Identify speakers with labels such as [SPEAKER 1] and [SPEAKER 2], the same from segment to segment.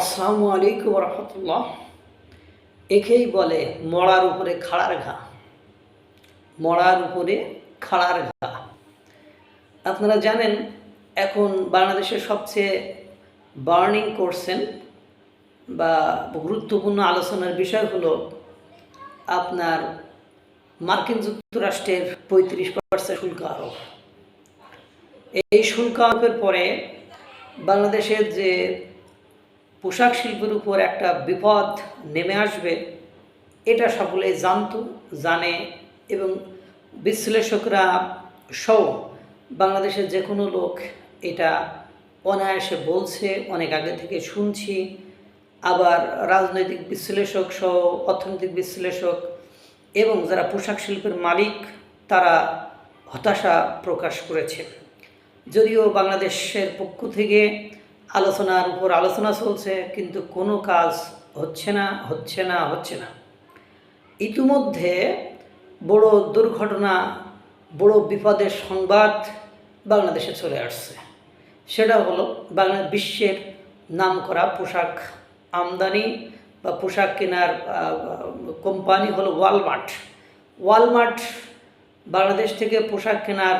[SPEAKER 1] আসসালামু আলাইকুম রহমতুল্লাহ। একেই বলে মড়ার উপরে খাড়ার ঘা। মড়ার উপরে খাড়ার ঘা। আপনারা জানেন, এখন বাংলাদেশের সবচেয়ে বার্নিং করছেন বা গুরুত্বপূর্ণ আলোচনার বিষয় হলো আপনার মার্কিন যুক্তরাষ্ট্রের পঁয়ত্রিশ পার্সেন্ট শুল্ক আরোপ। এই শুল্ক আরোপের পরে বাংলাদেশের যে পোশাক শিল্পের উপর একটা বিপদ নেমে আসবে, এটা সকলে জানতো, জানে এবং বিশ্লেষকরা সহ বাংলাদেশের যে কোনো লোক এটা অনায়াসে বলছে, অনেক আগে থেকে শুনছি। আবার রাজনৈতিক বিশ্লেষক সহ অর্থনৈতিক বিশ্লেষক এবং যারা পোশাক শিল্পের মালিক, তারা হতাশা প্রকাশ করেছে। যদিও বাংলাদেশের পক্ষ থেকে আলোচনার উপর আলোচনা চলছে, কিন্তু কোনো কাজ হচ্ছে না হচ্ছে না হচ্ছে না। ইতিমধ্যে বড় দুর্ঘটনা, বড় বিপদের সংবাদ বাংলাদেশে চলে আসছে। সেটা হলো বাংলা বিশ্বের নামকরা পোশাক আমদানি বা পোশাক কেনার কোম্পানি হলো ওয়ালমার্ট। ওয়ালমার্ট বাংলাদেশ থেকে পোশাক কেনার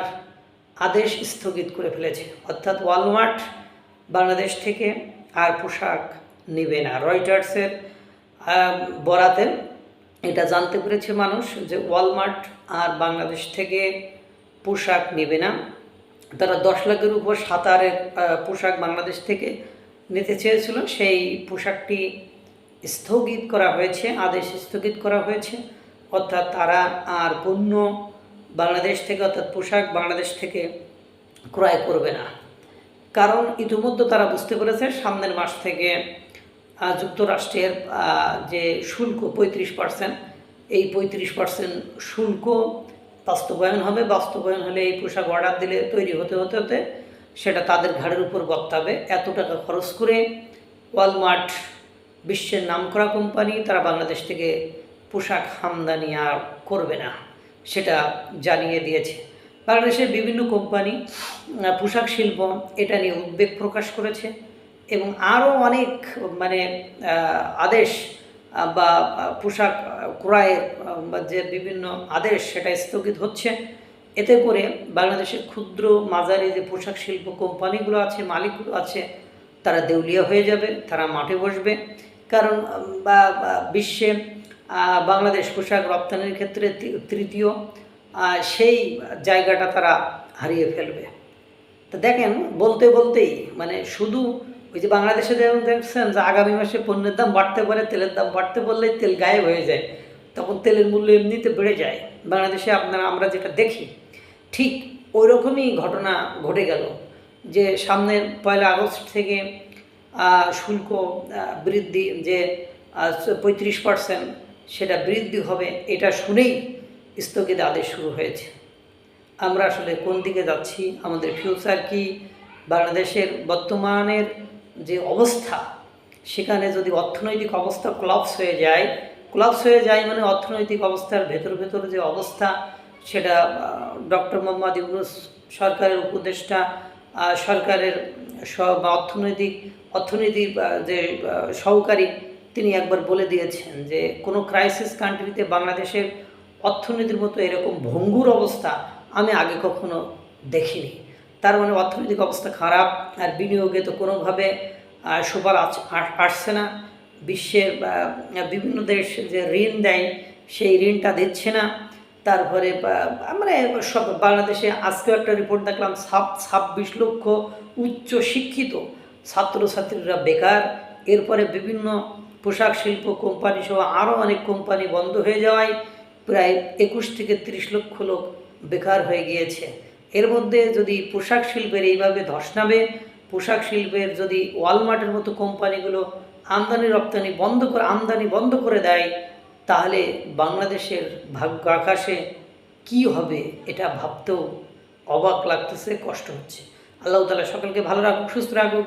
[SPEAKER 1] আদেশ স্থগিত করে ফেলেছে। অর্থাৎ ওয়ালমার্ট বাংলাদেশ থেকে আর পোশাক নেবে না। রয়টার্সের বরাতে এটা জানতে পেরেছে মানুষ যে ওয়ালমার্ট আর বাংলাদেশ থেকে পোশাক নেবে না। তারা দশ লাখের উপর সাঁতারের পোশাক বাংলাদেশ থেকে নিতে চেয়েছিল। সেই পোশাকটি স্থগিত করা হয়েছে, আদেশ স্থগিত করা হয়েছে। অর্থাৎ তারা আর পণ্য বাংলাদেশ থেকে, অর্থাৎ পোশাক বাংলাদেশ থেকে ক্রয় করবে না। কারণ ইতিমধ্যে তারা বুঝতে পেরেছে সামনের মাস থেকে যুক্তরাষ্ট্রের যে শুল্ক পঁয়ত্রিশ পার্সেন্ট, এই পঁয়ত্রিশ পার্সেন্ট শুল্ক বাস্তবায়ন হবে। বাস্তবায়ন হলে এই পোশাক অর্ডার দিলে তৈরি হতে হতে হতে সেটা তাদের ঘাড়ের উপর বক্তাবে এত টাকা খরচ করে ওয়ালমার্ট বিশ্বের নামকরা কোম্পানি তারা বাংলাদেশ থেকে পোশাক আমদানি আর করবে না, সেটা জানিয়ে দিয়েছে। বাংলাদেশের বিভিন্ন কোম্পানি পোশাক শিল্প এটা নিয়ে উদ্বেগ প্রকাশ করেছে এবং আরও অনেক মানে আদেশ বা পোশাক ক্রয়ের বা যে বিভিন্ন আদেশ সেটা স্থগিত হচ্ছে। এতে করে বাংলাদেশের ক্ষুদ্র মাঝারি যে পোশাক শিল্প কোম্পানিগুলো আছে, মালিকগুলো আছে, তারা দেউলিয়া হয়ে যাবে, তারা মাঠে বসবে। কারণ বা বিশ্বে বাংলাদেশ পোশাক রপ্তানির ক্ষেত্রে তৃতীয় সেই জায়গাটা তারা হারিয়ে ফেলবে। তো দেখেন, বলতে বলতেই মানে শুধু ওই যে বাংলাদেশে যেমন দেখছেন যে আগামী মাসে পণ্যের দাম বাড়তে পারে, তেলের দাম বাড়তে পারলে তেল গায়েব হয়ে যায়, তখন তেলের মূল্য এমনিতে বেড়ে যায়। বাংলাদেশে আপনারা, আমরা যেটা দেখি, ঠিক ওই রকমই ঘটনা ঘটে গেল যে সামনের পয়লা আগস্ট থেকে শুল্ক বৃদ্ধি যে পঁয়ত্রিশ পার্সেন্ট সেটা বৃদ্ধি হবে, এটা শুনেই স্থগিত আদেশ শুরু হয়েছে। আমরা আসলে কোন দিকে যাচ্ছি, আমাদের ফিউচার কি, বাংলাদেশের বর্তমানের যে অবস্থা, সেখানে যদি অর্থনৈতিক অবস্থা ক্লাপস হয়ে যায় ক্লাপস হয়ে যায় মানে অর্থনৈতিক অবস্থার ভেতর ভেতর যে অবস্থা, সেটা ডক্টর মোহাম্মদ ইউনুস সরকারের উপদেষ্টা সরকারের সব অর্থনৈতিক অর্থনীতির যে সহকারী, তিনি একবার বলে দিয়েছেন যে কোনো ক্রাইসিস কান্ট্রিতে বাংলাদেশের অর্থনীতির মতো এরকম ভঙ্গুর অবস্থা আমি আগে কখনো দেখিনি। তার মানে অর্থনৈতিক অবস্থা খারাপ, আর বিনিয়োগে তো কোনোভাবে সুপার আসছে না। বিশ্বের বিভিন্ন দেশ যে ঋণ দেয়, সেই ঋণটা দিচ্ছে না। তারপরে মানে সব বাংলাদেশে আজকেও একটা রিপোর্ট দেখলাম সাব ছাব্বিশ লক্ষ উচ্চ শিক্ষিত ছাত্রছাত্রীরা বেকার। এরপরে বিভিন্ন পোশাক শিল্প কোম্পানি সহ আরও অনেক কোম্পানি বন্ধ হয়ে যাওয়ায় প্রায় একুশ থেকে তিরিশ লক্ষ লোক বেকার হয়ে গিয়েছে। এর মধ্যে যদি পোশাক শিল্পের এইভাবে ধস নামে, পোশাক শিল্পের যদি ওয়ালমার্টের মতো কোম্পানিগুলো আমদানি, রপ্তানি বন্ধ করে আমদানি বন্ধ করে দেয়, তাহলে বাংলাদেশের ভাগ্য আকাশে কি হবে এটা ভাবতেও অবাক লাগতেছে, কষ্ট হচ্ছে। আল্লাহ তালা সকলকে ভালো রাখুক, সুস্থ রাখুক,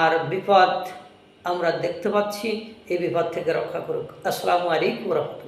[SPEAKER 1] আর বিপদ আমরা দেখতে পাচ্ছি, এই বিপদ থেকে রক্ষা করুক। আসসালামু আলাইকুম রহমতুল্লাহ।